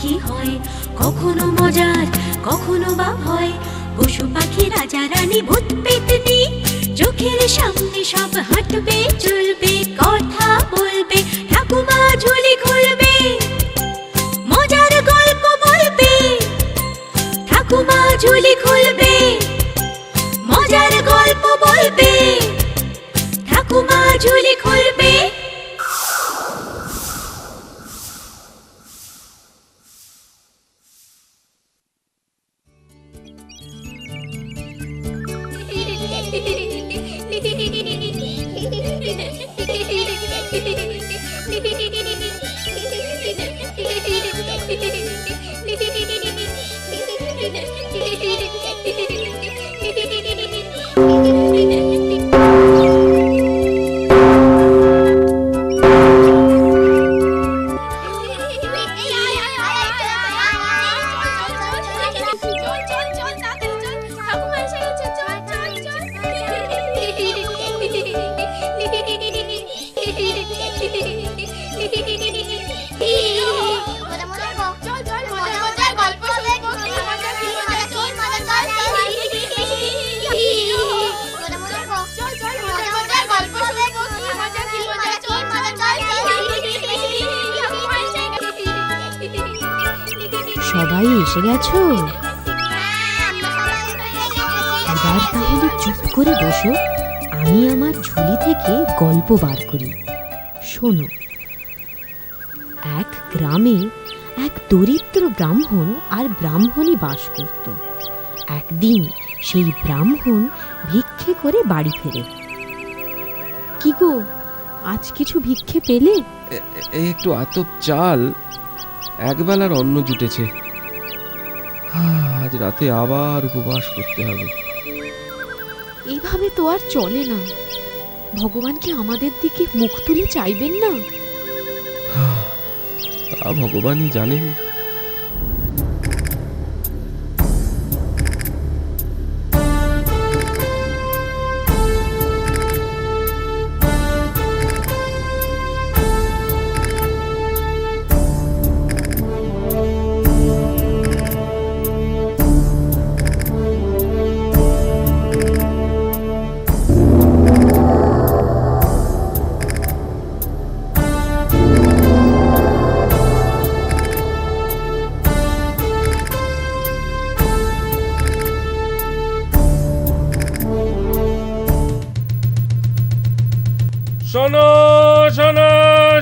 কি হয়? কখনো মজার, কখনো বা ভয়। পশু পাখি রাজা রানী ভূত পেতনি, চোখের সামনে সব হাঁটবে, চলবে, কথা বলবে, ঠাকুমা ঝুলি খুলবে, মজার গল্প বলবে, ঠাকুমা ঝুলি খুলবে, মজার গল্প বলবে, ঠাকুমা ঝুলি খুলবে। এবার তাহলে চুপ করে বসো। আমি আমার ঝুলি থেকে গল্প বার করি। শোনো। এক গ্রামে এক দরিদ্র ব্রাহ্মণ আর ব্রাহ্মণী বাস করত। একদিন সেই ব্রাহ্মণ ভিক্ষে করে বাড়ি ফেরে। কি গো, আজ কিছু ভিক্ষে পেলে? একটু আতপ চাল, একবেলার অন্ন জুটেছে। আজ রাতে আবার উপবাস করতে হবে। এইভাবে তো আর চলে না। ভগবান কি আমাদের দিকে মুখ তুলে চাইবেন না? তা ভগবানই জানেন। শোনো শোনো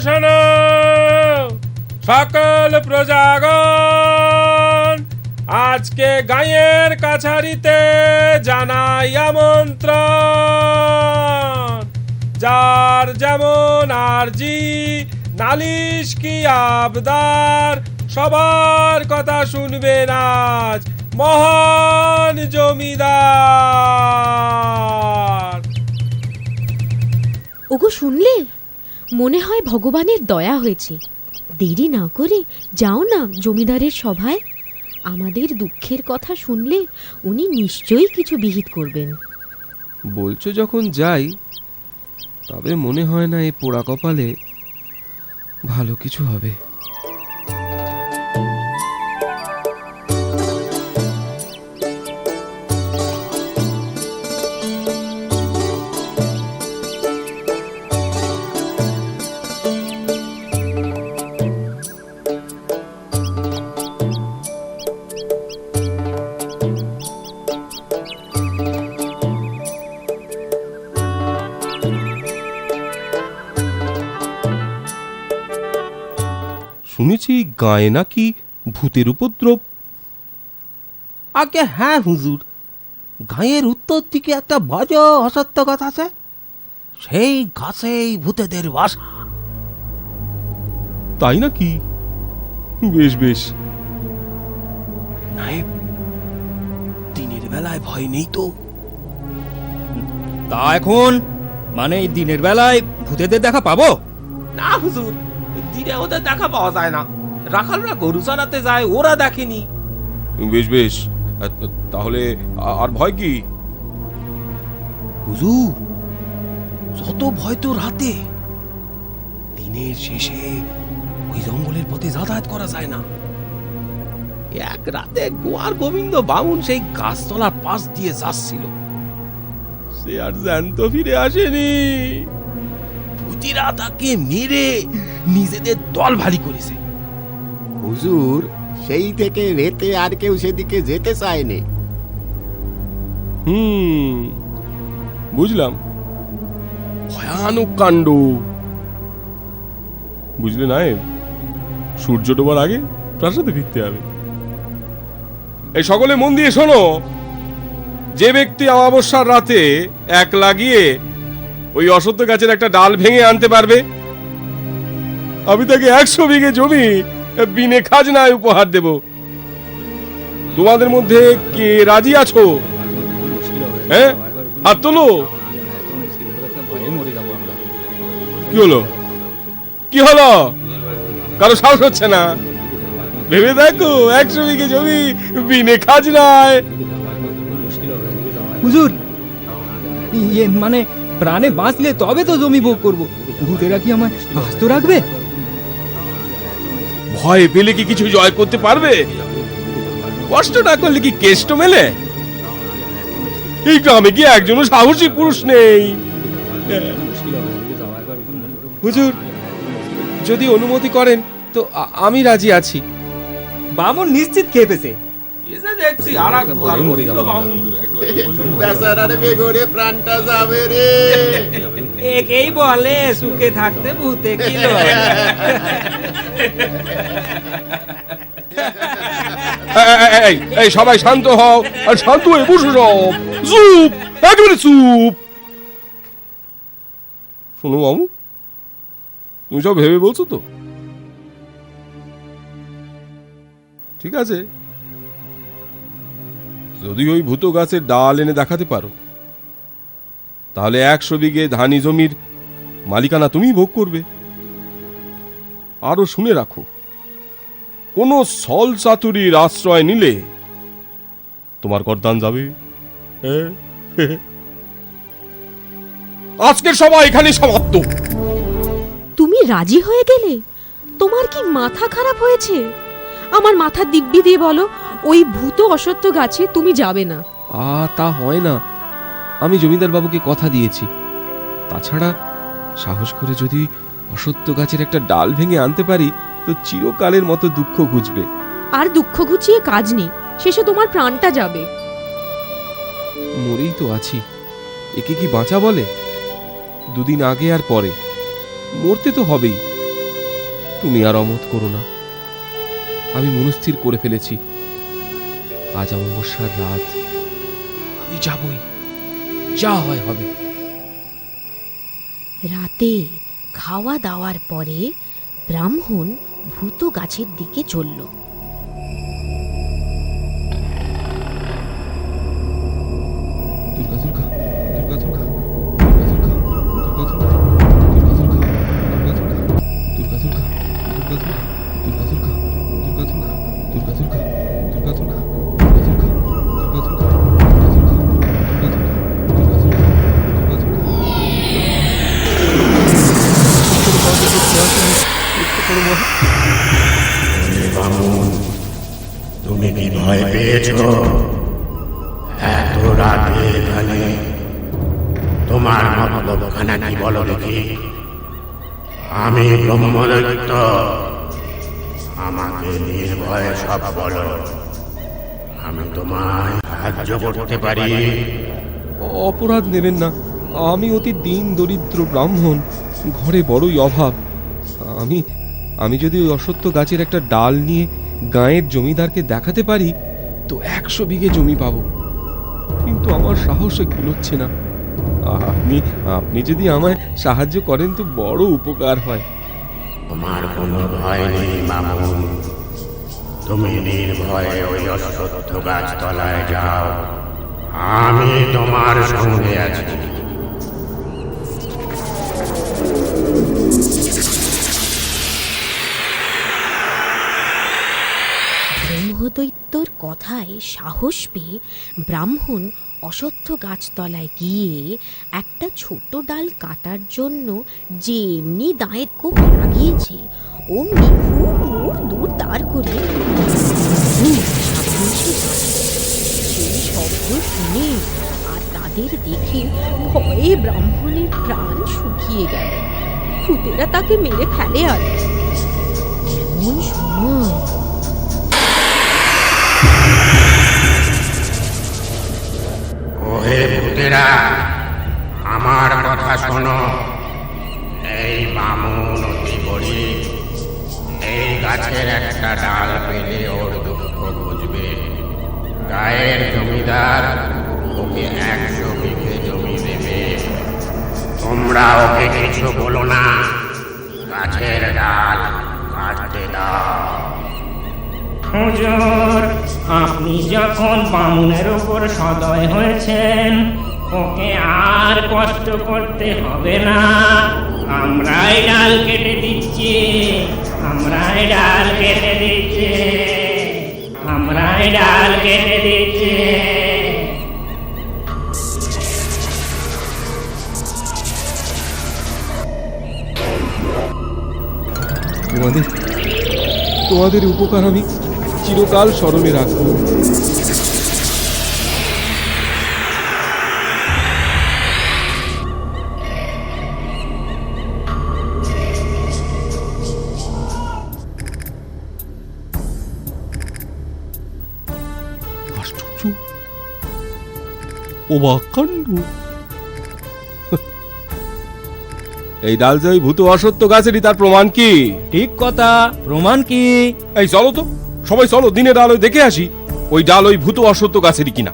শোনো। সকল প্রজাগণ, আজকে গায়ের কাছারিতে জানাই আমন্ত্রণ। যার যেমন আরজি, নালিশ কি আবদার, সবার কথা শুনবেন আজ মহান জমিদার। ওগো, শুনলে? মনে হয় ভগবানের দয়া হয়েছে। দেরি না করে যাও না জমিদারের সভায়। আমাদের দুঃখের কথা শুনলে উনি নিশ্চয়ই কিছু বিহিত করবেন। বলছো যখন যাই, তবে মনে হয় না এই পোড়া কপালে ভালো কিছু হবে। শুনেছি গায়ে নাকি ভূতের উপদ্রব। আগে হ্যাঁ হুজুর। গায়ের উত্তর দিকে একটা বড় অসত্য কথা আছে। সেই গাছেই ভূতেদের বাসা। তাই নাকি? বেশ বেশ। দিনের বেলায় ভয় নেই তো। তা এখন মানে দিনের বেলায় ভূতেদের দেখা পাবো? না হুজুর। দিনে ওদের দেখা পাওয়া যায় না। রাখালরা গরু চড়াতে যায় ওরা দেখেনি। বেশ বেশ। তাহলে আর ভয় কি? হুজুর যত ভয় তো রাতে দিনের শেষে ওই জঙ্গলের পথে যাতায়াত করা যায় না। এক রাতে গোয়ার গোবিন্দ বামুন সেই গাছতলার পাশ দিয়ে যাচ্ছিল। সে আর জ্যান্ত ফিরে আসেনি। ইহুদিরা তাকে মেরে নিজেদের দল ভারী করেছে। হুজুর সেই থেকে রেতে আর কেউ সেদিকে যেতে চায়নি। হুম বুঝলাম। ভয়ানক কাণ্ড। বুঝলে না সূর্য ডোবার আগে প্রাসাদে ফিরতে হবে। এই সকলে মন দিয়ে শোনো যে ব্যক্তি অমাবস্যার রাতে এক লাগিয়ে ওই অসত্য গাছের একটা ডাল ভেঙে আনতে পারবে। আমি তাকে একশো বিঘে জমি বিনে খাজনায় উপহার দেব। তোমাদের মধ্যে কে রাজি আছো? হ্যাঁ? হাত তোলো। কি হলো? কি হলো? কারও সাহস হচ্ছে না। ভেবে দেখো, একশো বিঘে জমি, বিনে খাজনায়। হুজুর ইয়ে মানে প্রাণে বাঁচলে তবে তো জমি ভোগ করব। ভূতেরা কি আমায় আস্ত রাখবে? ভয় পেলে কি কিছু জয় করতে পারবে? কষ্ট না করলে কি কেষ্ট মেলে? এই গ্রামে কি একজনও সাহসী পুরুষ নেই। হুজুর যদি অনুমতি করেন তো আমি রাজি আছি। বামন নিশ্চিত খেপেছে একেই বলে সুখে থাকতে ভূতে এই সবাই শান্ত হও আর শান্ত হয়ে বসে সব চুপ একেবারে চুপ। শুনো বাবু তুমি সব ভেবে বলছো তো? ঠিক আছে? যদি ওই ভূত গাছের ডাল এনে দেখাতে পারো। তাহলে একশো বিঘে ধানি জমির মালিকানা তুমি ভোগ করবে। আরও শুনে রাখো, কোনো সল চাতুরির আশ্রয় নিলে তোমার গরদান যাবে। আজকের সভা এখানে সমাপ্ত। তুমি রাজি হয়ে গেলে? তোমার কি মাথা খারাপ হয়েছে? আমার মাথা দিব্যি দিয়ে বলো ওই ভূত অসত্য গাছে তুমি যাবে না। আ তা হয় না। আমি জমিদার বাবুকে কথা দিয়েছি। তাছাড়া সাহস করে যদি অসত্য গাছের একটা ডাল ভেঙে আনতে পারি তো চিরকালের মতো দুঃখ ঘুচবে। আর দুঃখ ঘুচিয়ে কাজ নেই। শেষে তোমার প্রাণটা যাবে। মরেই তো আছি। একে কি বাঁচা বলে? দুদিন আগে আর পরে। মরতে তো হবেই। তুমি আর অমত করো না। আমি মনস্থির করে ফেলেছি। আজ অমাবস্যার রাত আমি যাবই যা হয় হবে রাতে খাওয়া দাওয়ার পরে ব্রাহ্মণ ভূত গাছের দিকে চলল দুর্গা দুর্গা দুর্গা দুর্গা দুর্গা দুর্গা দুর্গা দুর্গা দুর্গা দুর্গা দুর্গা দুর্গা দুর্গা দুর্গা দুর্গা দুর্গা দুর্গা দুর্গা দুর্গা ভয় পেয়েছ? এত রাতে এখানে। তোমার মতলব খানা কি বলো দেখি? আমি ব্রহ্মদৈত্য। আমাকে নির্ভয়ে সব বলো। আমি তোমায় সাহায্য করতে পারি। অপরাধ নেবেন না। আমি অতি দিন দরিদ্র ব্রাহ্মণ। ঘরে বড়ই অভাব। আমি আমি যদি ওই অসত্য গাছের একটা ডাল নিয়ে গাঁয়ের জমিদারকে দেখাতে পারি, তো একশো বিঘে জমি পাবো। কিন্তু আমার সাহসে কুলোচ্ছে না। আপনি আপনি যদি আমায় সাহায্য করেন তো বড় উপকার হয়। তোমার কোনো ভয় নেই, মামুন। তুমি নির্ভয়ে ওই অশ্বত্থ গাছতলায় যাও। আমি তোমার সঙ্গে আছি। তোর কথায় সাহস পেয়ে ব্রাহ্মণ অসত্য গাছতলায় গিয়ে একটা ছোট ডাল কাটার জন্য যে এমনি দায়ের কোপ লাগিয়েছে, অমনি খুব মুড় দূর দাঁড় করে। সেই শব্দ শুনে আর তাদের দেখে ভয়ে ব্রাহ্মণের প্রাণ শুকিয়ে গেল ভূতেরা তাকে মেরে ফেলে আর এমন সময় ওহে ভূতেরা আমার কথা শোনো। এই বামুন অতি গরিব এই গাছের একটা ডাল পেলে ওর দুঃখ বুঝবে। গায়ের জমিদার ওকে একশো বিঘে জমি দেবে। তোমরা ওকে কিছু বলো না, গাছের ডাল কাটতে দাও। হুজুর আপনি যখন বামুনের উপর সদয় হয়েছেন, ওকে আর কষ্ট করতে হবে না। আমরাই ডাল কেটে দিচ্ছি, আমরাই ডাল কেটে দিচ্ছি, আমরাই ডাল কেটে দিচ্ছি। তোমাদের উপকার আমি চিরকাল স্মরণে রাখব এই ডাল যে ওই ভূত অসত্য গাছেরই তার প্রমাণ কি? ঠিক কথা। প্রমাণ কি? এই চলো তো। সবাই চলো দিনের আলোয় দেখে আসি ওই ডাল ওই ভূত অসত্য গাছেরই কিনা।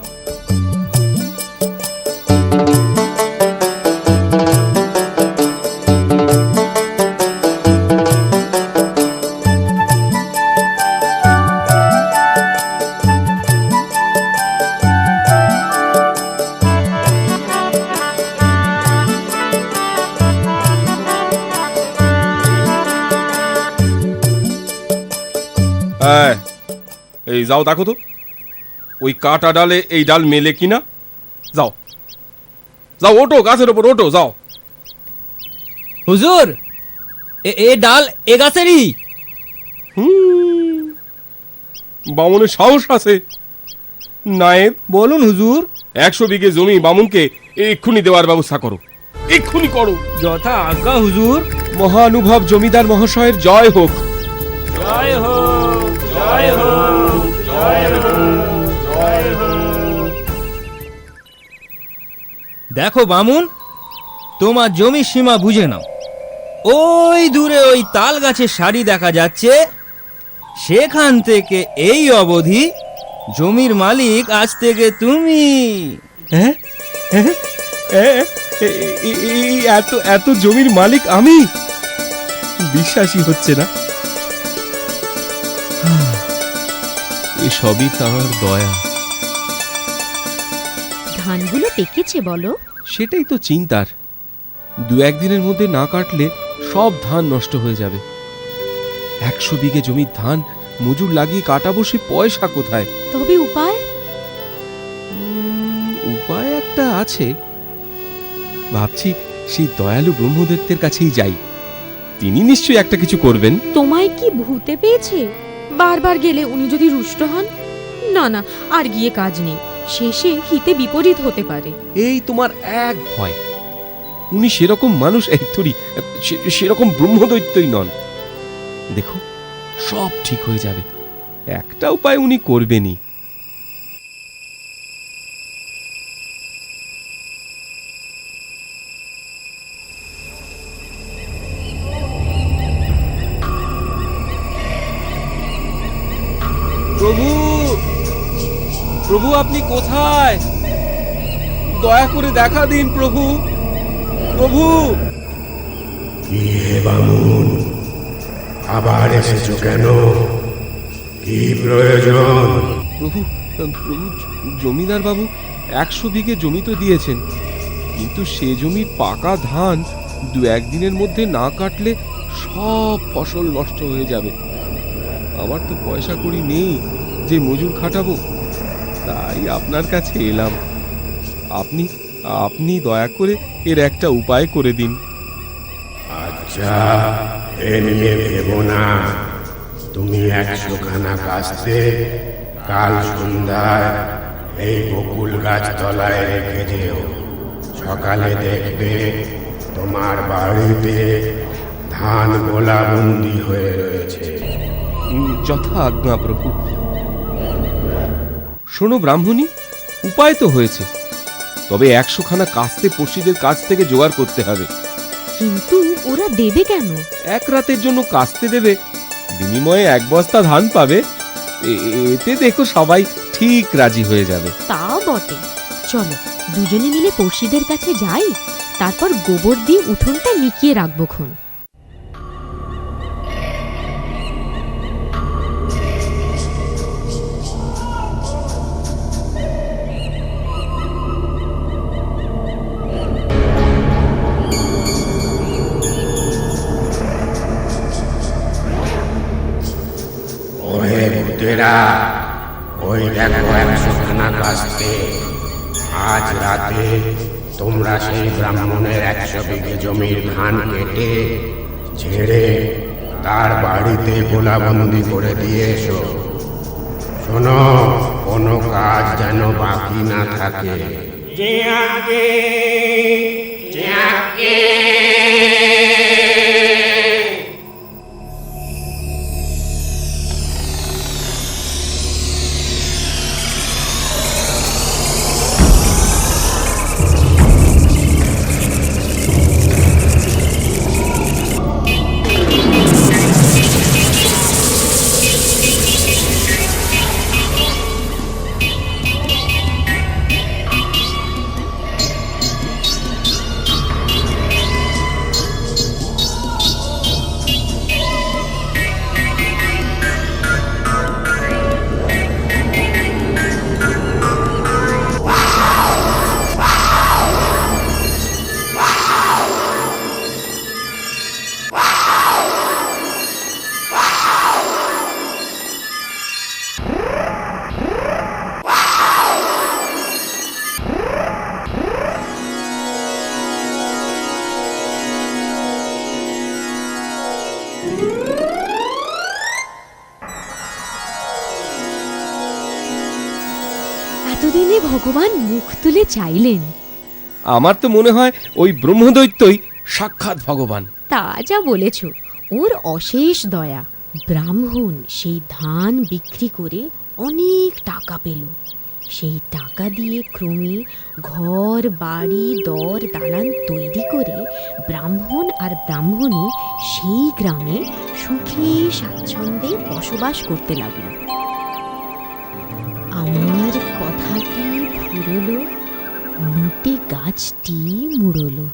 এই, এই যাও দেখো তো। ওই কাটা ডালে এই ডাল মেলে কিনা? যাও। যাও ওটো গাছের ওপর ওটো যাও। হুজুর এ এ ডাল এ গাছেরই। হুম, বামুনের সাহস আছে। নায়েব বলুন হুজুর। একশো বিঘে জমি বামুনকে এক্ষুনি দেওয়ার ব্যবস্থা করো। এক্ষুনি করো। যথা আজ্ঞা হুজুর। মহানুভব জমিদার মহাশয়ের জয় হোক। জয় হোক। জয় জয় জয় দেখো বামুন তোমার জমির সীমা বুঝে নাও। ওই দূরে ওই তাল গাছের সারি দেখা যাচ্ছে। সেখান থেকে এই অবধি জমির মালিক আজ থেকে তুমি। হ্যাঁ? এ- এ- এ- এত এত জমির মালিক আমি? বিশ্বাসই হচ্ছে না। এসবই তার দয়া। ধানগুলো পেকেছে বলো। সেটাই তো চিন্তার। দু একদিনের মধ্যে না কাটলে সব ধান নষ্ট হয়ে যাবে। একশো বিঘে জমির ধান মজুর লাগিয়ে কাটাবো সে পয়সা কোথায়? তবে উপায়? উপায় একটা আছে। ভাবছি সেই দয়ালু ব্রহ্মদত্তের কাছেই যাই। তিনি নিশ্চয়ই একটা কিছু করবেন। তোমায় কি ভূতে পেয়েছে? বারবার গেলে উনি যদি রুষ্ট হন? না না, আর গিয়ে কাজ নেই। শেষে হিতে বিপরীত হতে পারে। এই তোমার এক ভয়। উনি সেরকম মানুষ, এই থরি সেরকম ব্রহ্মদৈত্যই নন। দেখো, সব ঠিক হয়ে যাবে। একটা উপায় উনি করবেনই। প্রভু আপনি কোথায়? দয়া করে দেখা দিন প্রভু। প্রভু! কি হে বামুন আবার এসেছ কেন? কি প্রয়োজন? প্রভু প্রভু জমিদার বাবু একশো বিঘে জমি তো দিয়েছেন। কিন্তু সে জমির পাকা ধান দু একদিনের মধ্যে না কাটলে সব ফসল নষ্ট হয়ে যাবে। আমার তো পয়সা কড়ি নেই যে মজুর খাটাবো তাই আপনার কাছে এলাম। আপনি আপনি দয়া করে এর একটা উপায় করে দিন। আচ্ছা এ নিয়ে ভেবো না। তুমি একশো খানা কাস্তে কাল সন্ধ্যায় এই বকুল গাছ তলায় রেখে যেও। সকালে দেখবে তোমার বাড়িতে ধান গোলাবন্দি হয়ে রয়েছে। যথা আজ্ঞা প্রভু। শোনো ব্রাহ্মণী উপায় তো হয়েছে। তবে একশোখানা কাস্তে পড়শিদের কাছ থেকে জোগাড় করতে হবে। কিন্তু ওরা দেবে কেন? এক রাতের জন্য কাস্তে দেবে বিনিময়ে এক বস্তা ধান পাবে। এ- এতে দেখো সবাই ঠিক রাজি হয়ে যাবে। তা বটে। চলো দুজনে মিলে পড়শিদের কাছে যাই তারপর গোবর দিয়ে উঠোনটা নিকিয়ে রাখব খন। ভূতেরা ওই দেখো একশো খানা কাস্তে। আজ রাতে তোমরা সেই ব্রাহ্মণের একশো বিঘে জমির ধান কেটে ঝেড়ে তার বাড়িতে গোলাবন্দি করে দিয়ে এসো। শোনো, কোনো কাজ যেন বাকি না থাকে। ভগবান মুখ তুলে চাইলেন। আমার তো মনে হয় ওই ব্রহ্মদৈত্যই সাক্ষাৎ ভগবান। তা যা বলেছ ওর অশেষ দয়া। ব্রাহ্মণ সেই ধান বিক্রি করে অনেক টাকা পেল। সেই টাকা দিয়ে ক্রমে ঘর বাড়ি দর দালান তৈরি করে ব্রাহ্মণ আর ব্রাহ্মণী সেই গ্রামে সুখে স্বাচ্ছন্দ্যে বসবাস করতে লাগল। আমার কথাটি ফুরলো নটি গাছটি মুড়লো।